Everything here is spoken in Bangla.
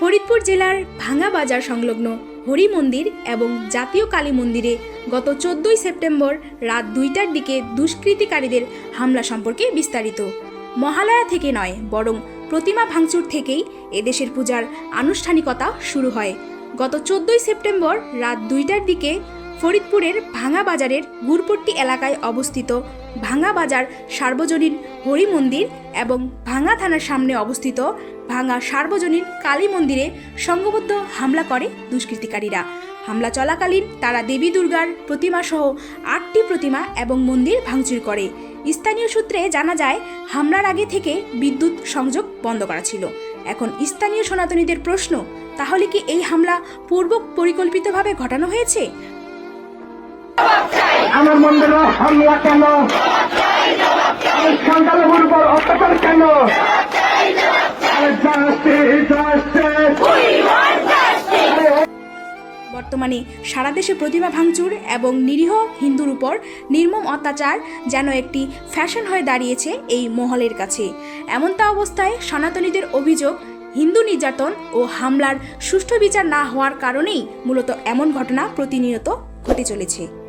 ফরিদপুর জেলার ভাঙা বাজার সংলগ্ন হরি মন্দির এবং জাতীয় কালী মন্দিরে গত চোদ্দই সেপ্টেম্বর রাত দুইটার দিকে দুষ্কৃতিকারীদের হামলা সম্পর্কে বিস্তারিত। মহালয়া থেকে নয়, বরং প্রতিমা ভাঙচুর থেকেই এদেশের পূজার আনুষ্ঠানিকতা শুরু হয়। গত চোদ্দই সেপ্টেম্বর রাত দুইটার দিকে ফরিদপুরের ভাঙা বাজারের গুরপট্টি এলাকায় অবস্থিত ভাঙা বাজার সার্বজনীন হরি মন্দির এবং ভাঙা থানার সামনে অবস্থিত ভাঙা সার্বজনীন কালী মন্দিরে সংঘবদ্ধ হামলা করে দুষ্কৃতিকারীরা। হামলা চলাকালীন তারা দেবী দুর্গার প্রতিমা সহ আটটি প্রতিমা এবং মন্দির ভাঙচুর করে। স্থানীয় সূত্রে জানা যায়, হামলার আগে থেকে বিদ্যুৎ সংযোগ বন্ধ করা ছিল। এখন স্থানীয় সনাতনীদের প্রশ্ন, তাহলে কি এই হামলা পূর্ব পরিকল্পিতভাবে ঘটানো হয়েছে? আমার মন্দিরে হামলা কেন? অত্যাচার কেন। বর্তমানে সারা দেশে প্রতিমা ভাঙচুর এবং নিরীহ হিন্দুর উপর নির্মম অত্যাচার যেন একটি ফ্যাশন হয়ে দাঁড়িয়েছে এই মহলের কাছে। এমনটা অবস্থায় সনাতনীদের অভিযোগ, হিন্দু নির্যাতন ও হামলার সুষ্ঠু বিচার না হওয়ার কারণেই মূলত এমন ঘটনা প্রতিনিয়ত ঘটে চলেছে।